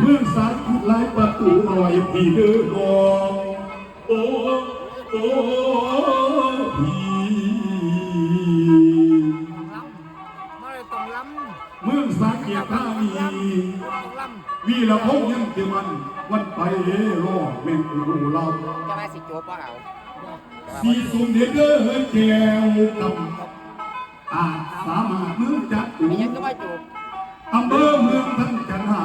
เมื่อสารคุดหลายประตูรอยพี่เดือดองโอ้โอ้พี่เมื่องสาเกียรธานีำต้องล้วีละพงยังเกี่มันวันไปเล่รอแม่งอูลำจะมาสิโจบว่าเอาสีสุ่มเดือดเด้อแก้วกำอาจสามารถเมืองจักอูไม่ยังก็มาจูบอำเภอเมืองทั้งกันหา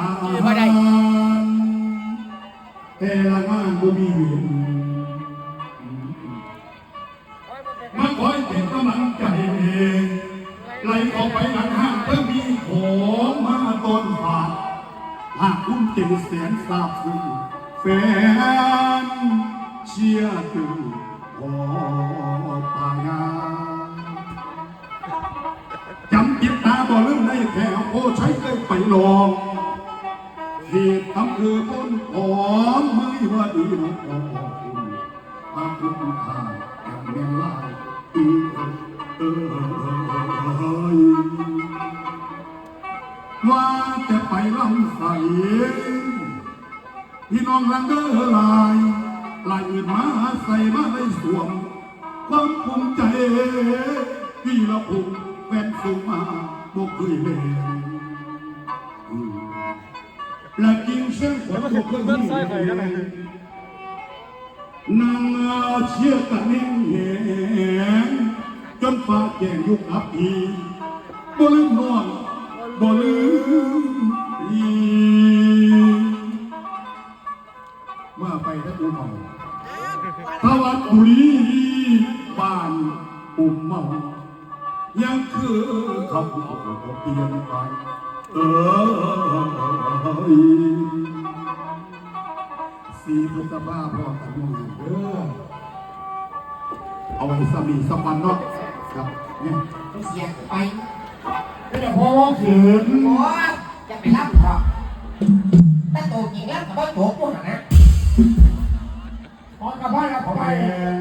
ละงานบ่มีเงินมาคอยเป็นกำลังใจเองไหลออกไปหลังห้างเพื่อมีของมาต้นฝาดหากคุณเจ็บแสนทราบซึ้งแฟนเชียร์ตึงขอปายาจำจิตตาบ่ลืมได้แถวโพใช้เคยไปลอง เหตุอำเภอพ้นหอมไม่ว่าดีน้องขอขอบคุณอาคุณค่าอย่างแม่ลายเออเออเอยว่าจะไปลำใสพี่น้องลังเดอลายลายอื่นมาใส่มาให้สวม ความภูมิใจที่เราภูมิแฟนสูงมาบอกเคยเล่นอืม และกินเส้นขวัญบอกเคยเล่นนางเชื่อกันเน่งแหงจนฟ้าแก่งยุคอับอีบ่ลืมนอนบ่ลืมอีมื่อไปถ้ากูเมาทวัดบุรีบ้านปุ่มเมายังคือเขาเปลี่ยนไป เออสีพุทธบ้าพ่อกันมือเด้อเอาไว้สามีสมันเนาะครับเนี่ยเสียไปก็จะพ่อขืนโอ้จะไปรับหรอกถ้าโตจริงแล้วก็โจบพวกนะพอกับพ่อครับขอไป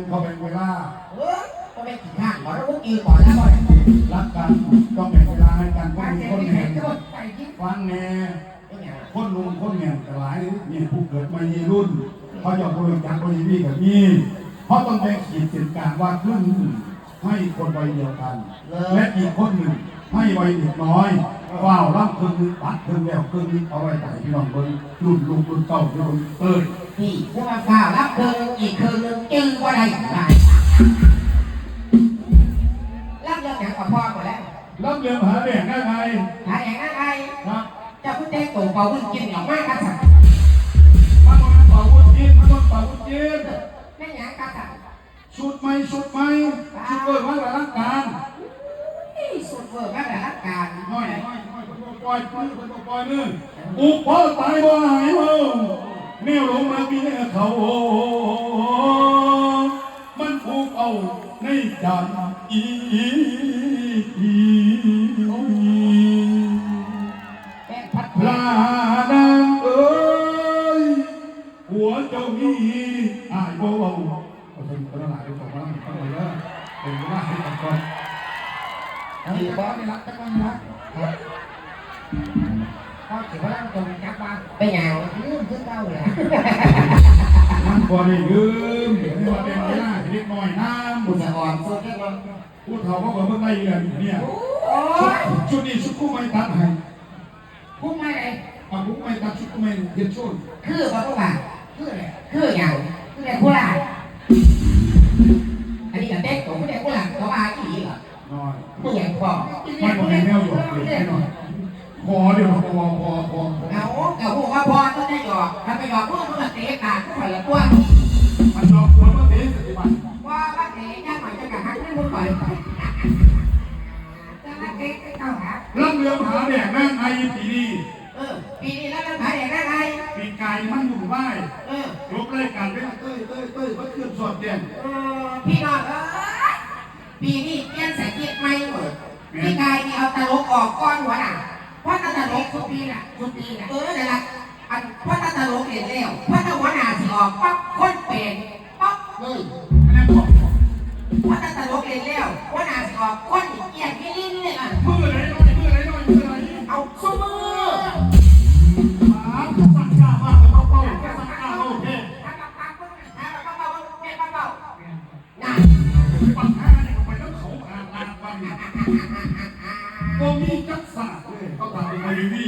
เขาเป็นเวลาเออก็ไปกินข้าวขอรับกินก่อนแล้วก่อนรักกันต้องเป็นเวลาให้กันคนการมีเสียคนที่แห ไหนงก็ไปกินฟังแน่เป็นอย่างคนลุงคนเนี่ยหลายเนี่ยผู้เกิดมาในรุ่นเขาอยากบริจาคบริวีกับนี่เพราะต้องแบ่งขีดเส้นกลางว่าครึ่งหนึ่งให้คนวัยเดียวกัน และอีกคนหนึ่งให้วัยเด็กน้อยว้าวรับครึ่งหนึงปัดครึ่งแล้วครึ่งนึงเอาไว้ใส่พี่น้องเบิ้งรุ่นลุงรุ่นเก่ารุ่นเอ้ยพี่จะมาข้าวรับคืนอีกคืนนึงจึงว่าได้ได้รับเรื่องอย่างกับพ่อหมดแล้วรับเรื่องหาแดง เต้นตู่เป่าขึ้นกินอย่างมากครับสั่งมาโดนเป่าวุ้นจีนมาโดนเป่าวุ้นจีนไม่อย่างครับสั่งชุดใหม่ชุดใหม่ชุดเปิดวันละร่างการนี่สุดเวอร์มากแต่ละการน้อยน้อยน้อยเพิ่นบ่ปล่อยมือเพิ่นบ่ปล่อยมืออุปพ่อตายบ่หายเฮาแนวลงมามีเขามันผูกเอาในใจอี หลายเดี๋ยวบอกว่ามันต้องมาเด้อเป็นวลาให้กันก่อนถือบอสไม่รับจักวันละพ่อถือว่าเราตรงจับมานไปอย่างลืมขึ้นเต้าเลยมันบ่ได้ลืมเดี๋ยวว่าเป็นเวลาให้เล็กน้อยน้ำบุษอ่อนสุดที่มันพูดเขาก็บอกเพิ่งได้เดือนเนี่ยชุดนี้ชุดคู่ไม่ตัดให้พูดไม่เลยปากคู่ไม่ตัดชุดคู่ไม่เย็นชุดคือป่ะพวกอะคืออะไรคืออย่างคืออะไรกูล่ะอัน อยมึงอย่างพ่อมันบ่มีแนวหยอกเลยแน่นอนพอเดี๋ยวพอพอพอเอาเอาพวกว่าพอต้องได้หยอกถ้าไม่หยอกพวกมึงเตะขาดกูขอละตัวมันยอมควรว่าเตะสติบัติว่าว่าเตะย่างหน่อยจะกระหักไม่มึงก่อนจะมาเตะเข้าหารับเรื่องหาแดกนั่งไอปีนี้เออปีนี้แล้วมันขายเด็กได้ไงปีไกายมันอยู่ไหวเออยกรายการไปเต้ยเต้ยเต้ยว่าเคลื่อนสดเด่นพี่น้องเอ้ยปีนี้ อกก้อนหัวน่ะพ่อตาตลกสุดปีน่ะสุดปีน่ะเออเดี๋ยวละอันพ่อตาตลกเห็นแล้วพ่อตาหัวหน้าสิออกปั๊บคนเป็นปั๊บเลยอันนั้นผมพ่อตาตลกเห็นแล้วหัวหน้าสิออกคนเกลียดไม่ลิ้นเลยอะมือไหนมือไหนมือไหนมือนเอาสู้มือนั่นปัญหาเนี่ยไปแล้วเขาผ่า โมมีจักษาเลยเขาตัเป็นมาดีวี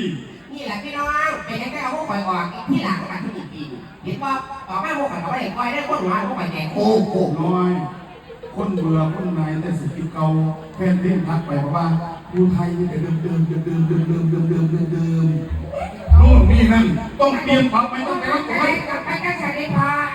นี่แหละพี่น้องเป็นยังไงเอาพวกข่อยออกที่หลังกันที่ปีเห็นว่าออกมาพวกข่อยเขาไม่ได้คอยได้คนหัวพวกข่อยแก่โค้งโค้งน้อย คนเบื่อคนไหนแต่สิกิเก่าแฟนเล่นทักไปบอกว่ารูไทยนี่แต่เดิมเดิมเดิมเดิมเดิมเดิมเดิมเดิมเดิมนู่นนี่นั่นต้องเตรียมปรับไปต้องไปรับไปกับไปกันสวัสดี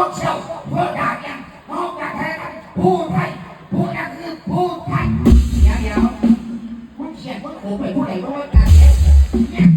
วกเซลพวกดาบยังนอกจากแท้กันพูดไทยพูดนั่นคือพูดไทยเดี๋ยวเดี๋ยวมึงเขียนมึงโผล่ไปพูดไหนก็ว่าการเล่น